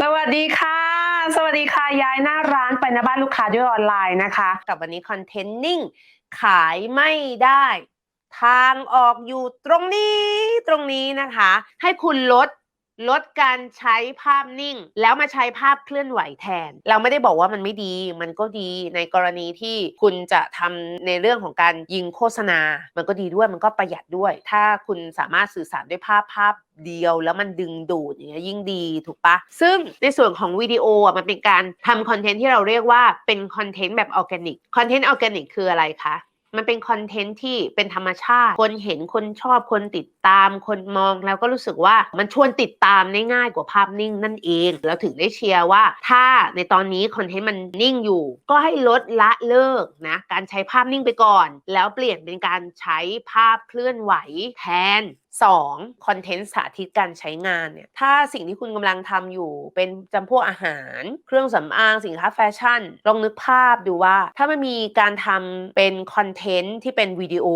สวัสดีค่ะ สวัสดีค่ะ ย้ายหน้าร้านไปหน้าบ้านลูกค้าด้วยออนไลน์นะคะ กับวันนี้คอนเทนต์นิ่ง ขายไม่ได้ ทางออกอยู่ตรงนี้ตรงนี้นะคะ ให้คุณลด ลดการใช้ภาพนิ่ง แล้วมาใช้ภาพเคลื่อนไหวแทน เราไม่ได้บอกว่ามันไม่ดี มันก็ดีในกรณีที่คุณจะทำในเรื่องของการยิงโฆษณา มันก็ดีด้วยมันก็ประหยัดด้วย ถ้าคุณสามารถสื่อสารด้วยภาพภาพเดียวแล้วมันดึงดูดอย่างเงี้ยยิ่งดีถูกปะซึ่งในส่วนของวิดีโออะมันเป็นการทำคอนเทนต์ที่เราเรียกว่าเป็นคอนเทนต์แบบออร์แกนิกคอนเทนต์ออร์แกนิกคืออะไรคะ มันเป็นคอนเทนต์ที่เป็นธรรมชาติ คนเห็นคนชอบคนติดตาม คนมองแล้วก็รู้สึกว่ามันชวนติดตามได้ง่ายกว่าภาพนิ่งนั่นเอง แล้วถึงได้เชียร์ว่า ถ้าในตอนนี้คอนเทนต์มันนิ่งอยู่ ก็ให้ลดละเลิกนะ การใช้ภาพนิ่งไปก่อน แล้วเปลี่ยนเป็นการใช้ภาพเคลื่อนไหวแทน 2. คอนเทนต์สาธิตการใช้งานเนี่ยถ้าสิ่งที่คุณกำลังทำอยู่เป็นจำพวกอาหาร เครื่องสำอางสินค้าแฟชั่น ลองนึกภาพดูว่า ถ้ามันมีการทำเป็นคอนเทนต์ที่เป็นวิดีโอ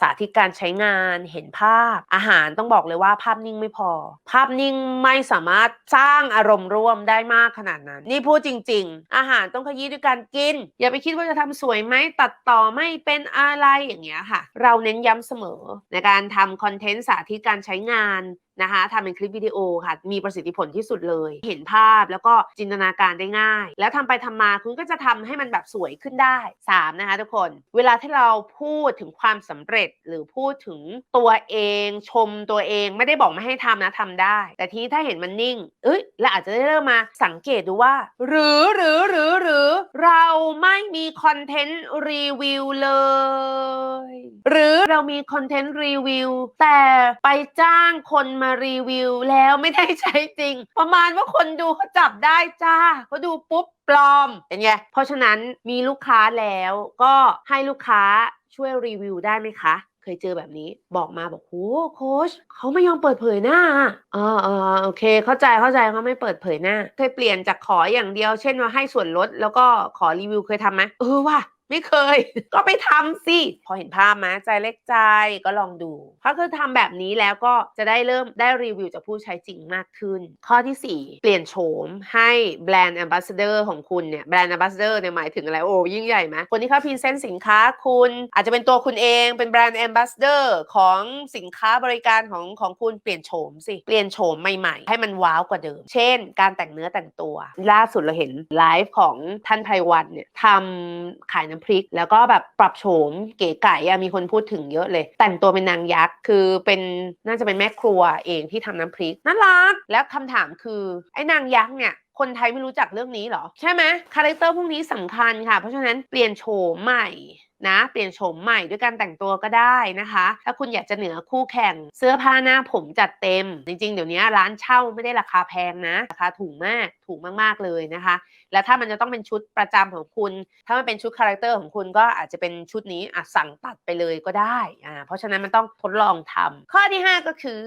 สาธิตการใช้งานเห็นภาพ อาหารต้องบอกเลยว่าภาพนิ่งไม่พอ ภาพนิ่งไม่สามารถสร้างอารมณ์ร่วมได้มากขนาดนั้น นี่พูดจริง ๆ อาหารต้องขยี้ด้วยการกิน อย่าไปคิดว่าจะทำสวยไหมตัดต่อไม่เป็นอะไรอย่างเงี้ยค่ะ เราเน้นย้ำเสมอในการทำคอนเทนต์าธิตการใช้งานนะคะทำเป็นคลิปวิดีโอค่ะ มีประสิทธิผลที่สุดเลย เห็นภาพแล้วก็จินตนาการได้ง่าย แล้วทำไปทำมาคุณก็จะทำให้มันแบบสวยขึ้นได้ 3 นะคะทุกคน เวลาที่เราพูดถึงความสำเร็จหรือพูดถึงตัวเอง ชมตัวเองไม่ได้บอกไม่ให้ทำนะทำได้ แต่ทีนี้ถ้าเห็นมันนิ่ง เอ้ยเราอาจจะได้เริ่มมาสังเกตดูว่า หรือหรือหรือหรือเราไม่มีคอนเทนต์รีวิวเลย หรือเรามีคอนเทนต์รีวิวแต่ไปจ้างคนมารีวิวแล้วไม่ได้ใช้จริง ประมาณว่าคนดูเขาจับได้จ้าเขาดูปุ๊บปลอมเป็นไงเพราะฉะนั้นมีลูกค้าแล้วก็ให้ลูกค้าช่วยรีวิวได้ไหมคะเคยเจอแบบนี้บอกมาบอกโอ้โค้ชเขาไม่ยอมเปิดเผยหน้าเออเออโอเค เข้าใจเข้าใจเขาไม่เปิดเผยหน้า เคยเปลี่ยนจากขออย่างเดียว เช่นว่าให้ส่วนลดแล้วก็ขอรีวิวเคยทำไหมเออว่ะ ไม่เคย ก็ไปทำสิ พอเห็นภาพไหมใจเล็กใจก็ลองดูเพราะคือทำแบบนี้แล้วก็จะได้เริ่มได้รีวิวจากผู้ใช้จริงมากขึ้น ข้อที่ 4 เปลี่ยนโฉมให้แบรนด์ a อ b a s s a d o r ของคุณเนี่ยแบรนด์ a อ b a s s a d o r เนี่ยหมายถึงอะไร โอ้ยิ่งใหญ่ไหมคนที่เขาพรีเซนต์สินค้าคุณ อาจจะเป็นตัวคุณเองเป็นแบรนด์ a อ b a s s a d o r ของสินค้าบริการของของคุณเปลี่ยนโฉมสิเปลี่ยนโฉมใหม่ๆ ให้มันว้าวกว่าเดิม เช่น การแต่งเนื้อแต่งตัว ล่าสุดเราเห็นไลฟ์ของท่านไพวันเนี่ยทำขายน้ำพริก แล้วก็แบบปรับโฉมเก๋ไก่อะมีคนพูดถึงเยอะเลย แต่งตัวเป็นนางยักษ์คือเป็นน่าจะเป็นแม่ครัวเองที่ทำน้ำพริกน่ารัก แล้วคำถามคือไอ้นางยักษ์เนี่ยคนไทยไม่รู้จักเรื่องนี้หรอ ใช่ไหมคาแรคเตอร์พวกนี้สำคัญค่ะ เพราะฉะนั้นเปลี่ยนโฉมใหม่ นะเปลี่ยนโฉมใหม่ด้วยการแต่งตัวก็ได้นะคะ ถ้าคุณอยากจะเหนือคู่แข่งเสื้อผ้าหน้าผมจัดเต็ม จริง ๆ เดี๋ยวนี้ร้านเช่าไม่ได้ราคาแพงนะราคาถูกมากถูกมากๆเลยนะคะ แล้วถ้ามันจะต้องเป็นชุดประจำของคุณ ถ้ามันเป็นชุดคาแรคเตอร์ของคุณก็อาจจะเป็นชุดนี้อะสั่งตัดไปเลยก็ได้อ่าเพราะฉะนั้นมันต้องทดลองทำข้อที่ 5 ก็คือ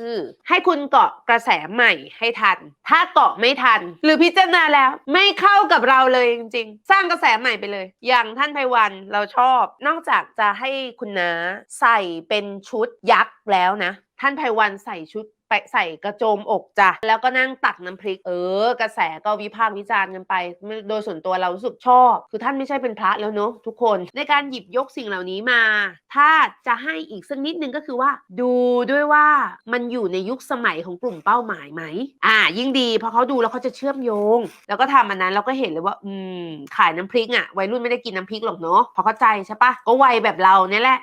ให้คุณเกาะกระแสใหม่ให้ทัน ถ้าเกาะไม่ทัน หรือพิจารณาแล้วไม่เข้ากับเราเลยจริง ๆ สร้างกระแสใหม่ไปเลย อย่างท่านไพวันเราชอบนอกจากจะให้คุณน้าใส่เป็นชุดยักษ์แล้วนะ ท่านไพวันใส่ชุด ใส่กระโจมอกจ้ะแล้วก็นั่งตักน้ำพริก เออ กระแสก็วิพากษ์วิจารณ์กันไป โดยส่วนตัวเรารู้สึกชอบ คือท่านไม่ใช่เป็นพระแล้วเนอะทุกคนในการหยิบยกสิ่งเหล่านี้มา ถ้าจะให้อีกสักนิดนึงก็คือว่า ดูด้วยว่ามันอยู่ในยุคสมัยของกลุ่มเป้าหมายไหมอ่า ยิ่งดีเพราะเขาดูแล้วเขาจะเชื่อมโยง แล้วก็ทำอันนั้นเราก็เห็นเลยว่า อืม ขายน้ำพริกอะวัยรุ่นไม่ได้กินน้ำพริกหรอกเนาะเพราะเข้าใจใช่ปะก็วัยแบบเราเนี่ยแหละ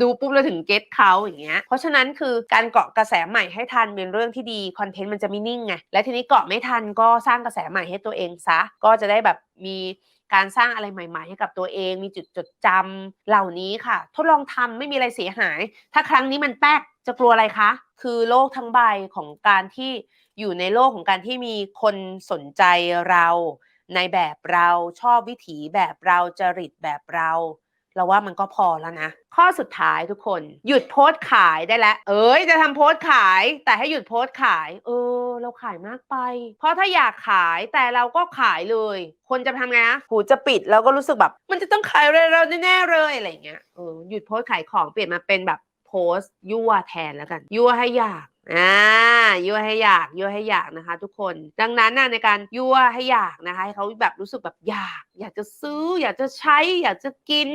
ดูปุ๊บเราถึงเก็ตเขาอย่างเงี้ยเพราะฉะนั้นคือการเกาะกระแสใหม่ให้ทันเป็นเรื่องที่ดีคอนเทนต์มันจะไม่นิ่งไงและทีนี้เกาะไม่ทันก็สร้างกระแสใหม่ให้ตัวเองซะก็จะได้แบบมีการสร้างอะไรใหม่ ๆ ให้กับตัวเอง มีจุดจดจำเหล่านี้ค่ะ ทดลองทำไม่มีอะไรเสียหาย ถ้าครั้งนี้มันแป๊กจะกลัวอะไรคะ คือโลกทั้งใบของการที่อยู่ในโลกของการที่มีคนสนใจเรา ในแบบเราชอบวิถีแบบเราจริตแบบเรา เราว่ามันก็พอแล้วนะ ข้อสุดท้ายทุกคน หยุดโพสต์ขายได้แล้ว เอ้ยจะทำโพสต์ขาย แต่ให้หยุดโพสต์ขาย เออ เราขายมากไป เพราะถ้าอยากขายแต่เราก็ขายเลย คนจะทำไงนะหูจะปิดแล้วก็รู้สึกแบบ มันจะต้องขายเร็วๆแน่ๆเลยอะไรเงี้ยเออหยุดโพสต์ขายของเปลี่ยนมาเป็นแบบโพสต์ยั่วแทนแล้วกัน ยั่วให้อยากอ่า ยั่วให้อยากยั่วให้อยากนะคะ ทุกคน ดังนั้นน่ะในการยั่วให้อยากนะคะให้เขาแบบรู้สึกแบบอยาก อยากจะซื้อ อยากจะใช้ อยากจะกิน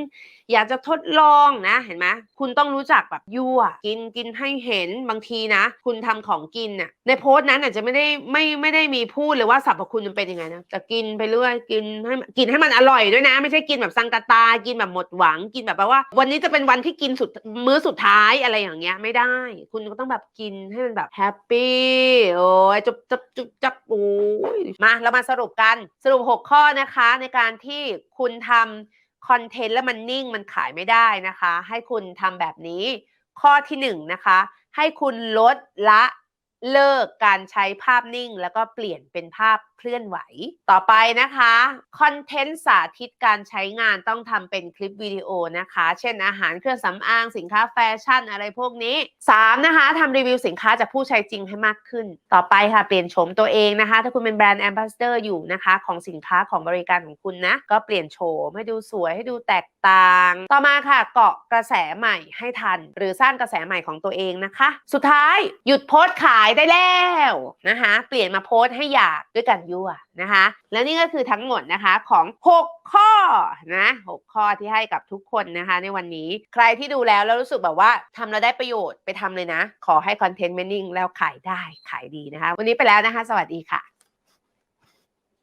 อยากจะทดลองนะเห็นไหมคุณต้องรู้จักแบบยั่วกินกินให้เห็นบางทีนะ คุณทำของกินน่ะในโพสต์นั้นอาจจะไม่ได้ไม่ไม่ได้มีพูดเลยว่าสรรพคุณมันเป็นยังไงนะแต่กินไปเรื่อยกินให้กินให้มันอร่อยด้วยนะ ไม่ใช่กินแบบสังกตา กินแบบหมดหวังกินแบบแปลว่า วันนี้จะเป็นวันที่กินสุดมื้อสุดท้ายอะไรอย่างเงี้ยไม่ได้ คุณก็ต้องแบบกินให้มันแบบแฮปปี้โอ้ยจุบจับจุบจับโอ้ยมาเรามาสรุปกันสรุป 6 ข้อนะคะในการที่คุณทำคอนเทนต์แล้วมันนิ่งมันขายไม่ได้นะคะ ให้คุณทำแบบนี้ ข้อที่หนึ่งนะคะให้คุณลดละ เลิกการใช้ภาพนิ่ง แล้วก็เปลี่ยนเป็นภาพเคลื่อนไหว ต่อไปนะคะคอนเทนต์สาธิตการใช้งานต้องทำเป็นคลิปวิดีโอนะคะ เช่นอาหารเครื่องสำอางสินค้าแฟชั่นอะไรพวกนี้ 3. นะคะทำรีวิวสินค้าจากผู้ใช้จริงให้มากขึ้น ต่อไปค่ะเปลี่ยนโฉมตัวเองนะคะ ถ้าคุณเป็นแบรนด์แอมบาสเดอร์อยู่นะคะ ของสินค้าของบริการของคุณนะ ก็เปลี่ยนโฉมให้ดูสวยให้ดูแตก ต่างต่อมาค่ะเกาะกระแสใหม่ให้ทัน หรือสร้างกระแสใหม่ของตัวเองนะคะ สุดท้ายหยุดโพสต์ขายได้แล้วนะคะเปลี่ยนมาโพสต์ให้อยากด้วยกันยั่วนะคะ และนี่ก็คือทั้งหมดนะคะของ 6 ข้อนะ6ข้อที่ให้กับทุกคนนะคะ ในวันนี้ใครที่ดูแล้วแล้วรู้สึกแบบว่าทำแล้วได้ประโยชน์ไปทำเลยนะ ขอให้คอนเทนต์ไม่นิ่งแล้วขายได้ขายดีนะคะ วันนี้ไปแล้วนะคะ สวัสดีค่ะ